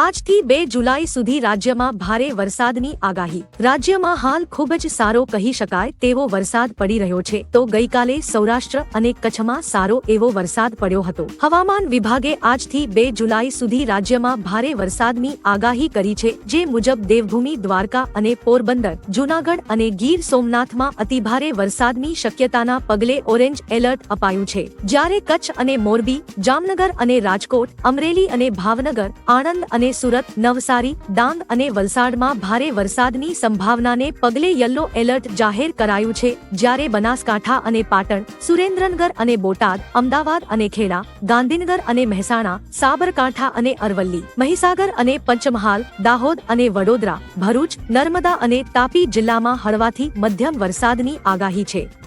આજથી બે જુલાઈ સુધી રાજ્યમાં ભારે વરસાદની આગાહી. રાજ્યમાં હાલ ખૂબ જ સારો કહી શકાય તેવો વરસાદ પડી રહ્યો છે. તો ગઈકાલે સૌરાષ્ટ્ર અને કચ્છમાં સારો એવો વરસાદ પડ્યો હતો. હવામાન વિભાગે આજથી બે જુલાઈ સુધી રાજ્યમાં ભારે વરસાદની આગાહી કરી છે, જે મુજબ દેવભૂમિ, દ્વારકા અને પોરબંદર, જૂનાગઢ અને ગીર સોમનાથમાં અતિભારે વરસાદની શક્યતાના પગલે ઓરેન્જ એલર્ટ અપાયું છે. જ્યારે કચ્છ અને મોરબી, જામનગર અને રાજકોટ, અમરેલી અને ભાવનગર, આણંદ અને સુરત, નવસારી, ડાંગ અને વલસાડમાં ભારે વરસાદની સંભાવનાને પગલે યલો એલર્ટ જાહેર કરાયું છે. જ્યારે બનાસકાંઠા અને પાટણ, સુરેન્દ્રનગર અને બોટાદ, અમદાવાદ અને ખેડા, ગાંધીનગર અને મહેસાણા, સાબરકાંઠા અને અરવલ્લી, મહીસાગર અને પંચમહાલ, દાહોદ અને વડોદરા, ભરૂચ, નર્મદા અને તાપી જિલ્લામાં હળવાથી મધ્યમ વરસાદની આગાહી છે.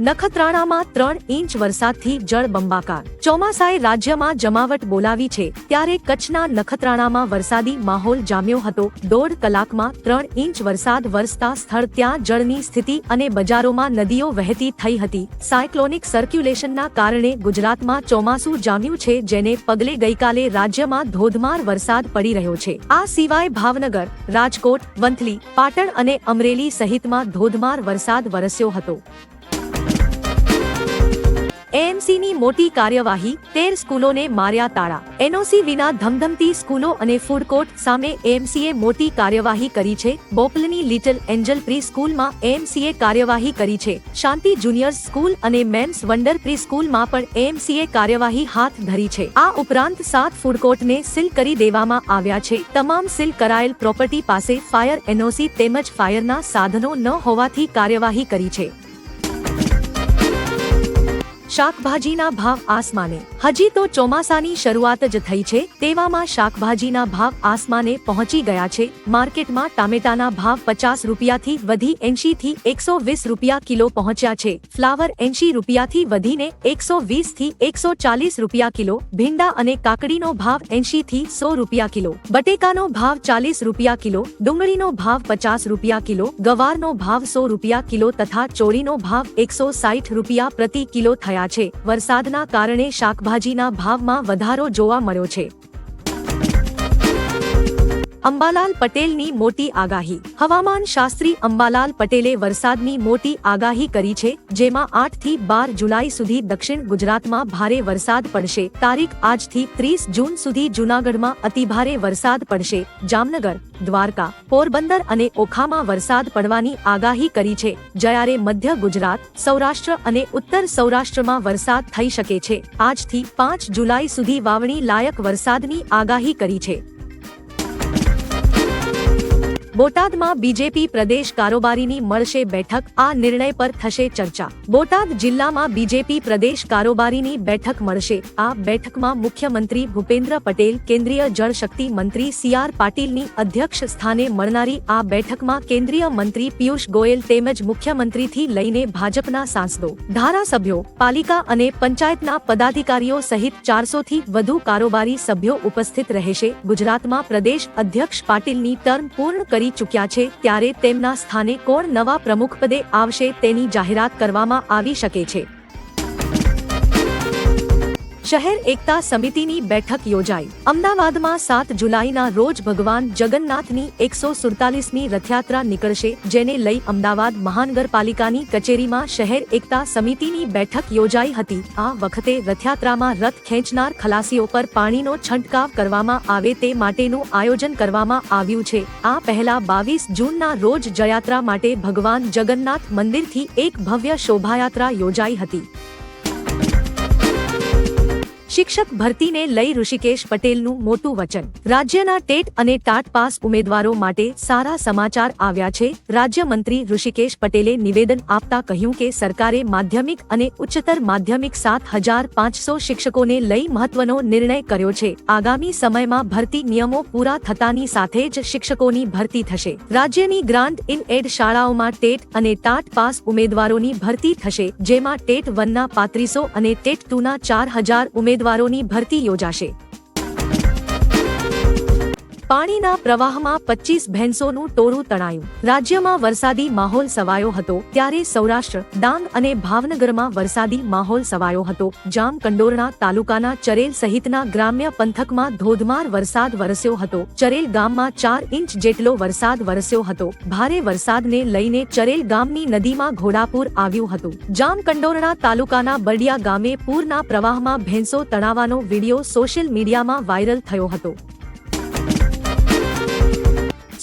નખત્રાણામાં ત્રણ ઇંચ વરસાદથી જળબંબાકાર ચોમાસાએ રાજ્યમાં જમાવટ બોલાવી છે, ત્યારે કચ્છના નખત્રાણામાં વરસાદી માહોલ જામ્યો હતો. દોઢ કલાકમાં ત્રણ ઇંચ વરસાદ વરસતા સ્થળ ત્યાં જળની સ્થિતિ અને બજારોમાં નદીઓ વહેતી થઈ હતી. સાયક્લોનિક સર્ક્યુલેશનના કારણે ગુજરાતમાં ચોમાસું જામ્યું છે, જેને પગલે ગઈકાલે રાજ્યમાં ધોધમાર વરસાદ પડી રહ્યો છે. આ સિવાય ભાવનગર, રાજકોટ, વંથલી, પાટણ અને અમરેલી સહિતમાં ધોધમાર વરસાદ વરસ્યો હતો. એએમસીની મોટી કાર્યવાહી, તેર સ્કૂલોને માર્યા તાળા. એનઓસી વિના ધમધમતી સ્કૂલો અને ફૂડ કોર્ટ સામે એએમસીએ મોટી કાર્યવાહી કરી છે. બોપલની લિટલ એન્જલ પ્રી સ્કૂલમાં એએમસીએ કાર્યવાહી કરી છે. શાંતિ જુનિયર્સ સ્કૂલ અને મેમ્સ વન્ડર પ્રી સ્કૂલમાં પણ એએમસીએ કાર્યવાહી હાથ ધરી છે. આ ઉપરાંત સાત ફૂડ કોર્ટને સીલ કરી દેવામાં આવ્યા છે. તમામ સીલ કરાયેલ પ્રોપર્ટી પાસે ફાયર એનઓસી તેમજ ફાયરના સાધનો ન હોવાથી કાર્યવાહી કરી છે. શાકભાજીના ભાવ આસમાને. હજી તો ચોમાસાની શરૂઆત જ થઈ છે, તેવામાં શાકભાજીના ભાવ આસમાને પહોંચી ગયા છે. માર્કેટમાં ટામેટાના ભાવ પચાસ રૂપિયાથી વધી એંશી થી એકસો વીસ રૂપિયા કિલો પહોંચ્યા છે. ફ્લાવર એંશી રૂપિયાથી વધીને એકસો વીસથી એકસો ચાલીસ રૂપિયા કિલો, ભીંડા અને કાકડીનો ભાવ એંશી થી સો રૂપિયા કિલો, બટેકાનો ભાવ ચાલીસ રૂપિયા કિલો, ડુંગળીનો ભાવ પચાસ રૂપિયા કિલો, ગવારનો ભાવ સો રૂપિયા કિલો તથા ચોળીનો ભાવ એકસો સાઠ રૂપિયા પ્રતિ કિલો થયા છે. વરસાદના કારણે શાકભાજીના ભાવમાં વધારો જોવા મળ્યો છે. અંબાલાલ પટેલની મોટી આગાહી. હવામાન શાસ્ત્રી અંબાલાલ પટેલે વરસાદની મોટી આગાહી કરી છે, જેમાં આઠથી બાર જુલાઈ સુધી દક્ષિણ ગુજરાતમાં ભારે વરસાદ પડશે. તારીખ આજથી ત્રીસ જૂન સુધી જૂનાગઢમાં અતિભારે વરસાદ પડશે. જામનગર, દ્વારકા, પોરબંદર અને ઓખામાં વરસાદ પડવાની આગાહી કરી છે, જ્યારે મધ્ય ગુજરાત, સૌરાષ્ટ્ર અને ઉત્તર સૌરાષ્ટ્રમાં વરસાદ થઈ શકે છે. આજથી પાંચ જુલાઈ સુધી વાવણી લાયક વરસાદની આગાહી કરી છે. બોટાદમાં બીજેપી પ્રદેશ કારોબારીની મળશે બેઠક. આ નિર્ણય પર થશે ચર્ચા. બોટાદ જિલ્લામાં બીજેપી પ્રદેશ કારોબારીની બેઠક મળશે. આ બેઠકમાં મુખ્યમંત્રી ભૂપેન્દ્ર પટેલ, કેન્દ્રીય જળશક્તિ મંત્રી સી આર પાટીલની અધ્યક્ષ સ્થાને મળનારી આ બેઠકમાં કેન્દ્રીય મંત્રી પિયુષ ગોયલ તેમજ મુખ્યમંત્રીથી લઈને ભાજપના સાંસદો, ધારાસભ્યો, પાલિકા અને પંચાયતના પદાધિકારીઓ સહિત ચારસો થી વધુ કારોબારી સભ્યો ઉપસ્થિત રહેશે. ગુજરાતમાં પ્રદેશ અધ્યક્ષ પાટીલની ટર્મ પૂર્ણ કરી કરી ચૂક્યા છે ત્યારે તેમના સ્થાને કોણ નવા પ્રમુખપદે આવશે તેની જાહેરાત કરવામાં આવી શકે છે. શહેર એકતા સમિતિની બેઠક યોજાઈ. અમદાવાદમાં સાત જુલાઈના રોજ ભગવાન જગન્નાથની એકસો સુડતાલીસમી રથયાત્રા નીકળશે, જેને લઈ અમદાવાદ મહાનગરપાલિકાની કચેરીમાં શહેર એકતા સમિતિની બેઠક યોજાઈ હતી. આ વખતે રથયાત્રામાં રથ ખેંચનાર ખલાસીઓ પર પાણીનો છંટકાવ કરવામાં આવે તે માટેનું આયોજન કરવામાં આવ્યું છે. આ પહેલા બાવીસ જૂનના રોજ જયાત્રા માટે ભગવાન જગન્નાથ મંદિરથી એક ભવ્ય શોભાયાત્રા યોજાઈ હતી. શિક્ષક ભરતીને લઈ ઋષિકેશ પટેલનું મોટું વચન. રાજ્યના ટેટ અને ટાટ પાસ ઉમેદવારો માટે સારા સમાચાર આવ્યા છે. રાજ્યમંત્રી ઋષિકેશ પટેલે નિવેદન આપતા કહ્યું કે સરકારે માધ્યમિક અને ઉચ્ચતર માધ્યમિક સાત હજાર પાંચસો શિક્ષકોને લઈ મહત્વનો નિર્ણય કર્યો છે. આગામી સમયમાં ભરતી નિયમો પૂરા થતાની સાથે જ શિક્ષકોની ભરતી થશે. રાજ્યની ગ્રાન્ટ ઇન એડ શાળાઓમાં ટેટ અને ટાટ પાસ ઉમેદવારોની ભરતી થશે. જેમાં ટેટ વનના પાંત્રીસો અને ટેટ ટુના ચાર હજાર ઉમેદવારોની ભરતી યોજાશે. પાણીના પ્રવાહમાં પચીસ ભેંસોનું ટોળું તણાયું. રાજ્યમાં વરસાદી માહોલ સવાયો હતો, ત્યારે સૌરાષ્ટ્ર, ડાંગ અને ભાવનગરમાં વરસાદી માહોલ સવાયો હતો. જામ કંડોરણા તાલુકાના ચરેલ સહિતના ગ્રામ્ય પંથકમાં ધોધમાર વરસાદ વરસ્યો હતો. ચરેલ ગામમાં ચાર ઇંચ જેટલો વરસાદ વરસ્યો હતો. ભારે વરસાદને લઈને ચરેલ ગામની નદીમાં ઘોડાપૂર આવ્યું હતું. જામ કંડોરણા તાલુકાના બરડિયા ગામે પૂરના પ્રવાહમાં ભેંસો તણાવાનો વીડિયો સોશિયલ મીડિયામાં વાયરલ થયો હતો.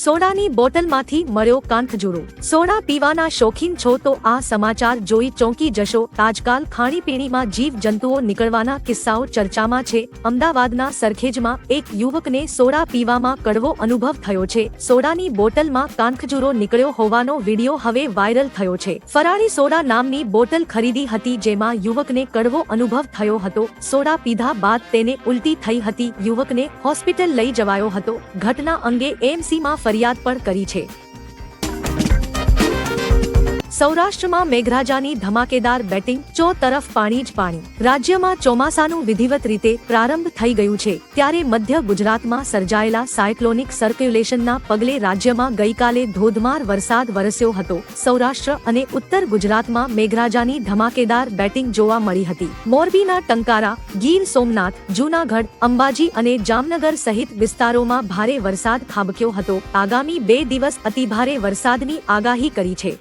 સોડાની બોટલમાંથી મળ્યો કાંઠજોડો. સોડા પીવાના શોખીન છો તો આ સમાચાર જોઈ ચોંકી જશો. આજકાલ ખાણીપીણીમાં જીવ જંતુઓ નીકળવાના કિસ્સાઓ ચર્ચામાં છે. અમદાવાદના સરખેજમાં એક યુવકને સોડા પીવામાં કડવો અનુભવ થયો છે. સોડાની બોટલમાં કાંખજુરો નીકળ્યો હોવાનો વીડિયો હવે વાયરલ થયો છે. ફરાળી સોડા નામની બોટલ ખરીદી હતી જેમાં યુવકને કડવો અનુભવ થયો હતો. સોડા પીધા બાદ તેને ઉલટી થઈ હતી. યુવકને હોસ્પિટલ લઈ જવાયો હતો. ઘટના અંગે એમસીમાં ફરિયાદ પણ કરી છે. સૌરાષ્ટ્રમાં મેઘરાજાની ધમાકેદાર બેટિંગ ચો તરફ પાણી જ પાણી. રાજ્યમાં ચોમાસાનું વિધિવત રીતે પ્રારંભ થઈ ગયું છે, ત્યારે મધ્ય ગુજરાતમાં સર્જાયેલા સાયક્લોનિક સર્ક્યુલેશનના પગલે રાજ્યમાં ગઈકાલે ધોધમાર વરસાદ વરસ્યો હતો. સૌરાષ્ટ્ર અને ઉત્તર ગુજરાતમાં મેઘરાજાની ધમાકેદાર બેટિંગ જોવા મળી હતી. મોરબીના ટંકારા, ગીર સોમનાથ, જૂનાગઢ, અંબાજી અને જામનગર સહિત વિસ્તારોમાં ભારે વરસાદ ખાબક્યો હતો. આગામી બે દિવસ અતિભારે વરસાદની આગાહી કરી છે.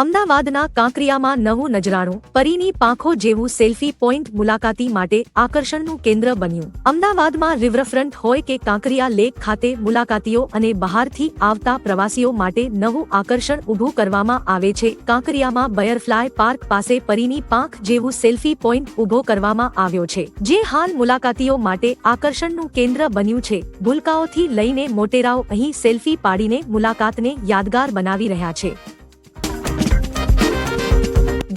અમદાવાદના કાંકરિયામાં નવું નજરાણું, પરીની પાંખો જેવું સેલ્ફી પોઈન્ટ મુલાકાતી માટે આકર્ષણનું કેન્દ્ર બન્યું. અમદાવાદમાં રિવરફ્રન્ટ હોય કે કાંકરિયા લેક ખાતે મુલાકાતીઓ અને બહારથી આવતા પ્રવાસીઓ માટે નવું આકર્ષણ ઊભું કરવામાં આવે છે. કાંકરિયામાં બયરફ્લાય પાર્ક પાસે પરીની પાંખ જેવું સેલ્ફી પોઈન્ટ ઊભો કરવામાં આવ્યો છે, જે હાલ મુલાકાતીઓ માટે આકર્ષણનું કેન્દ્ર બન્યું છે. ભૂલકાઓથી લઈને મોટેરાઓ અહીં સેલ્ફી પાડીને મુલાકાતને યાદગાર બનાવી રહ્યા છે.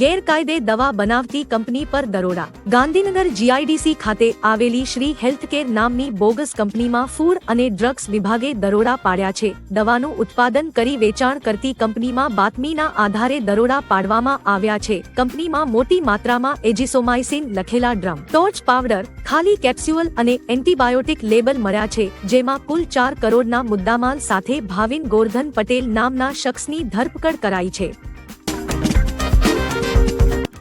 ગેરકાયદે દવા બનાવતી કંપની પર દરોડા. ગાંધીનગર જીઆઈડીસી ખાતે આવેલી શ્રી હેલ્થકેર નામની બોગસ કંપનીમાં ફૂડ અને ડ્રગ્સ વિભાગે દરોડા પાડ્યા છે. દવાનું ઉત્પાદન કરી વેચાણ કરતી કંપનીમાં બાતમીના આધારે દરોડા પાડવામાં આવ્યા છે. કંપનીમાં મોટી માત્રામાં એજીસોમાઇસિન લખેલા ડ્રમ ટોર્ચ પાવડર, ખાલી કેપ્સ્યુઅલ અને એન્ટીબાયોટિક લેબલ મળ્યા છે, જેમાં કુલ ચાર કરોડના મુદ્દામાલ સાથે ભાવિન ગોરધન પટેલ નામના શખ્સની ધરપકડ કરાઈ છે.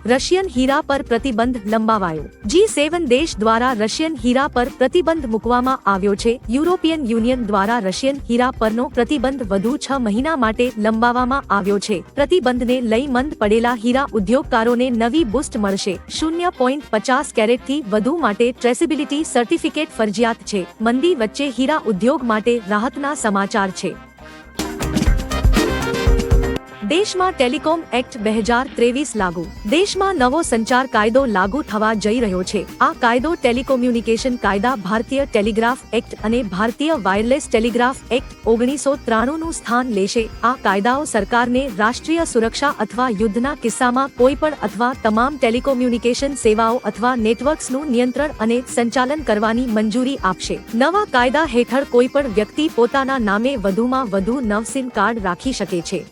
રશિયન હીરા પર પ્રતિબંધ લંબાવાયો. જી સેવન દેશ દ્વારા રશિયન હીરા પર પ્રતિબંધ મૂકવામાં આવ્યો છે. યુરોપિયન યુનિયન દ્વારા રશિયન હીરા પરનો પ્રતિબંધ વધુ છ મહિના માટે લંબાવવામાં આવ્યો છે. પ્રતિબંધને લઈ મંદ પડેલા હીરા ઉદ્યોગકારોને નવી બુસ્ટ મળશે. શૂન્ય પોઈન્ટ પચાસ કેરેટથી વધુ માટે ટ્રેસિબિલિટી સર્ટિફિકેટ ફરજિયાત છે. મંદી વચ્ચે હીરા ઉદ્યોગ માટે રાહતના સમાચાર છે. દેશમાં ટેલિકોમ એક્ટ બે હજાર ત્રેવીસ લાગુ. દેશમાં નવો સંચાર કાયદો લાગુ થવા જઈ રહ્યો છે. આ કાયદો ટેલિકોમ્યુનિકેશન કાયદા, ભારતીય ટેલિગ્રાફ એક્ટ અને ભારતીય વાયરલેસ ટેલિગ્રાફ એક્ટ ઓગણીસો ત્રાણુંનું સ્થાન લેશે. આ કાયદાઓ સરકારને રાષ્ટ્રીય સુરક્ષા અથવા યુદ્ધના કિસ્સામાં કોઈ પણ અથવા તમામ ટેલિકોમ્યુનિકેશન સેવાઓ અથવા નેટવર્ક્સનું નિયંત્રણ અને સંચાલન કરવાની મંજૂરી આપશે. નવા કાયદા હેઠળ કોઈ પણ વ્યક્તિ પોતાના નામે વધુમાં વધુ નવ સિમ કાર્ડ રાખી શકે છે.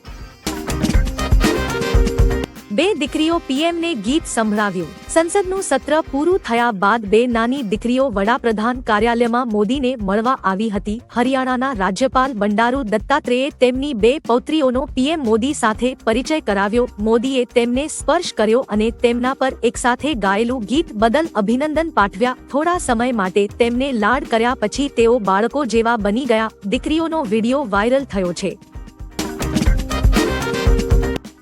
બે દીકરીઓ પીએમને ગીત સંભળાવ્યું. સંસદનું સત્ર પૂરું થયા બાદ બે નાની દીકરીઓ વડાપ્રધાન કાર્યાલયમાં મોદીને મળવા આવી હતી. હરિયાણાના રાજ્યપાલ બંડારુ દત્તાત્રેયે તેમની બે પૌત્રીઓનો પીએમ મોદી સાથે પરિચય કરાવ્યો. મોદીએ તેમને સ્પર્શ કર્યો અને તેમના પર એકસાથે ગાયેલું ગીત બદલ અભિનંદન પાઠવ્યા. થોડા સમય માટે તેમને લાડ કર્યા પછી તેઓ બાળકો જેવા બની ગયા. દીકરીઓનો વીડિયો વાયરલ થયો છે.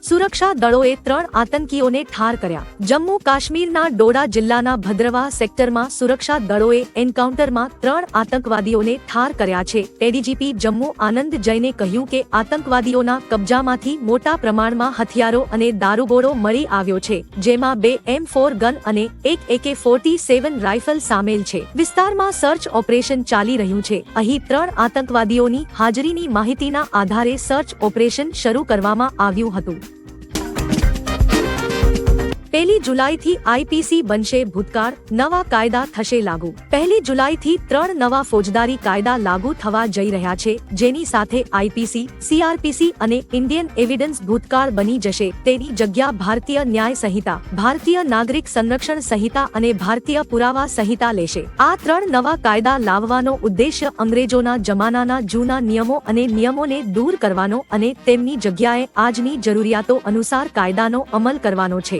સુરક્ષા દળોએ ત્રણ આતંકીઓને ઠાર કર્યા. જમ્મુ કાશ્મીરના ડોડા જિલ્લાના ભદ્રવા સેક્ટરમાં સુરક્ષા દળોએ એન્કાઉન્ટરમાં ત્રણ આતંકવાદીઓને ઠાર કર્યા છે. એડીજીપી જમ્મુ આનંદ જૈને કહ્યું કે આતંકવાદીઓના કબજામાંથી મોટા પ્રમાણમાં હથિયારો અને દારૂગોળો મળી આવ્યો છે, જેમાં બે એમ ફોર ગન અને એક એકે ફોર્ટી સેવન રાઇફલ સામેલ છે. વિસ્તારમાં સર્ચ ઓપરેશન ચાલી રહ્યું છે. અહીં ત્રણ આતંકવાદીઓની હાજરીની માહિતીના આધારે સર્ચ ઓપરેશન શરૂ કરવામાં આવ્યું હતું. પહેલી જુલાઈથી આઈપીસી બનશે ભૂતકાળ, નવા કાયદા થશે લાગુ. પહેલી જુલાઈથી ત્રણ નવા ફોજદારી કાયદા લાગુ થવા જઈ રહ્યા છે, જેની સાથે આઈપીસી, સીઆરપીસી અને ઇન્ડિયન એવિડન્સ ભૂતકાળ બની જશે. તેની જગ્યા ભારતીય ન્યાય સંહિતા, ભારતીય નાગરિક સંરક્ષણ સંહિતા અને ભારતીય પુરાવા સંહિતા લેશે. આ ત્રણ નવા કાયદા લાવવાનો ઉદ્દેશ્ય અંગ્રેજોના જમાનાના જૂના નિયમો અને નિયમોને દૂર કરવાનો અને તેમની જગ્યાએ આજની જરૂરિયાતો અનુસાર કાયદાનો અમલ કરવાનો છે.